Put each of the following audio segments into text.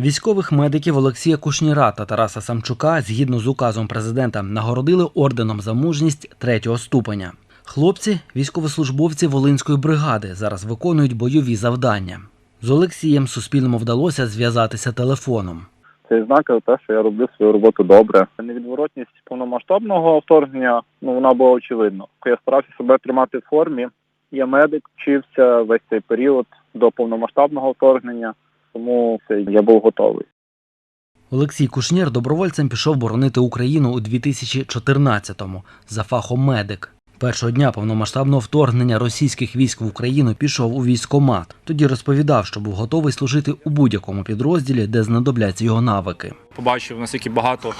Військових медиків Олексія Кушніра та Тараса Самчука, згідно з указом президента, нагородили орденом за мужність третього ступеня. Хлопці, військовослужбовці Волинської бригади, зараз виконують бойові завдання. З Олексієм Суспільному вдалося зв'язатися телефоном. Це ознака те, що я роблю свою роботу добре. Невідворотність повномасштабного вторгнення, ну вона була очевидна. Я старався себе тримати в формі. Я медик, вчився весь цей період до повномасштабного вторгнення, тому все, я був готовий. Олексій Кушнір добровольцем пішов боронити Україну у 2014-му за фахом медик. Першого дня повномасштабного вторгнення російських військ в Україну пішов у військкомат. Тоді розповідав, що був готовий служити у будь-якому підрозділі, де знадобляться його навики. побачив, наскільки багато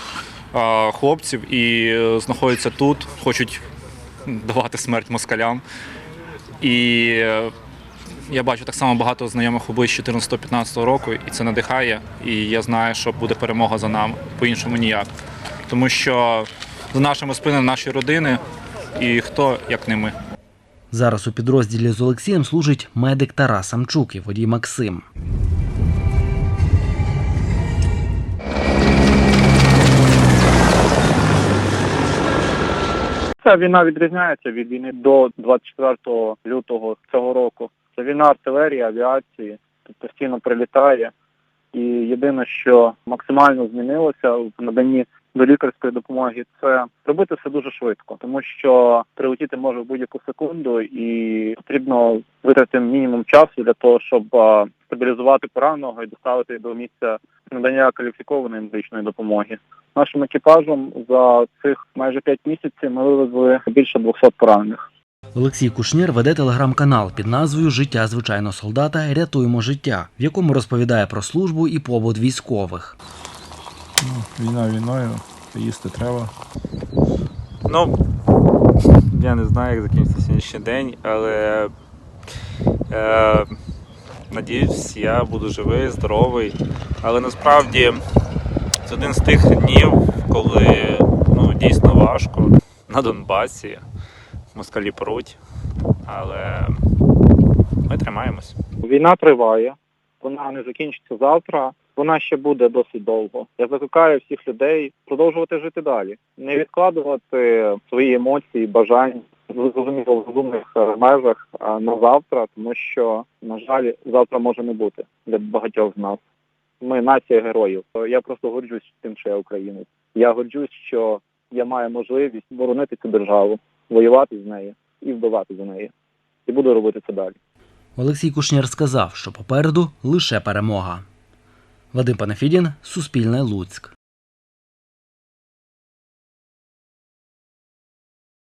хлопців і е, знаходяться тут, хочуть давати смерть москалям. І е, я бачу так само багато знайомих облич 14-15 року, і це надихає. І я знаю, що буде перемога за нами, по-іншому ніяк. Тому що за нашими спинами наші родини, і хто як не ми. Зараз у підрозділі з Олексієм служить медик Тарас Самчук і водій Максим. Ця війна відрізняється від війни до 24 лютого цього року. Це війна артилерії, авіації, тут постійно прилітає. І єдине, що максимально змінилося в наданні до лікарської допомоги, це робити все дуже швидко, тому що прилетіти може в будь-яку секунду, і потрібно витратити мінімум часу для того, щоб стабілізувати пораненого і доставити до місця надання кваліфікованої медичної допомоги. Нашим екіпажем за цих майже 5 місяців ми вивезли більше 200 поранених. Олексій Кушнір веде телеграм-канал під назвою Життя звичайного солдата рятуємо життя, в якому розповідає про службу і побут військових. Ну, війна війною, їсти треба. Ну, я не знаю, як закінчиться сьогоднішній день, але е, надіюсь, я буду живий, здоровий. Але насправді це один з тих днів, коли ну, дійсно важко на Донбасі. Москалі пруть, але ми тримаємось. Війна триває, вона не закінчиться завтра. Вона ще буде досить довго. Я закликаю всіх людей продовжувати жити далі, не відкладувати свої емоції, бажання зрозуміло в розумних е, межах на завтра, тому що, на жаль, завтра може не бути для багатьох з нас. Ми нація героїв. Я просто горджусь тим, що я українець. Я горджусь, що я маю можливість боронити цю державу, воювати з нею і вбивати за неї. І буду робити це далі. Олексій Кушнір сказав, що попереду лише перемога. Вадим Панафідін, Суспільне Луцьк.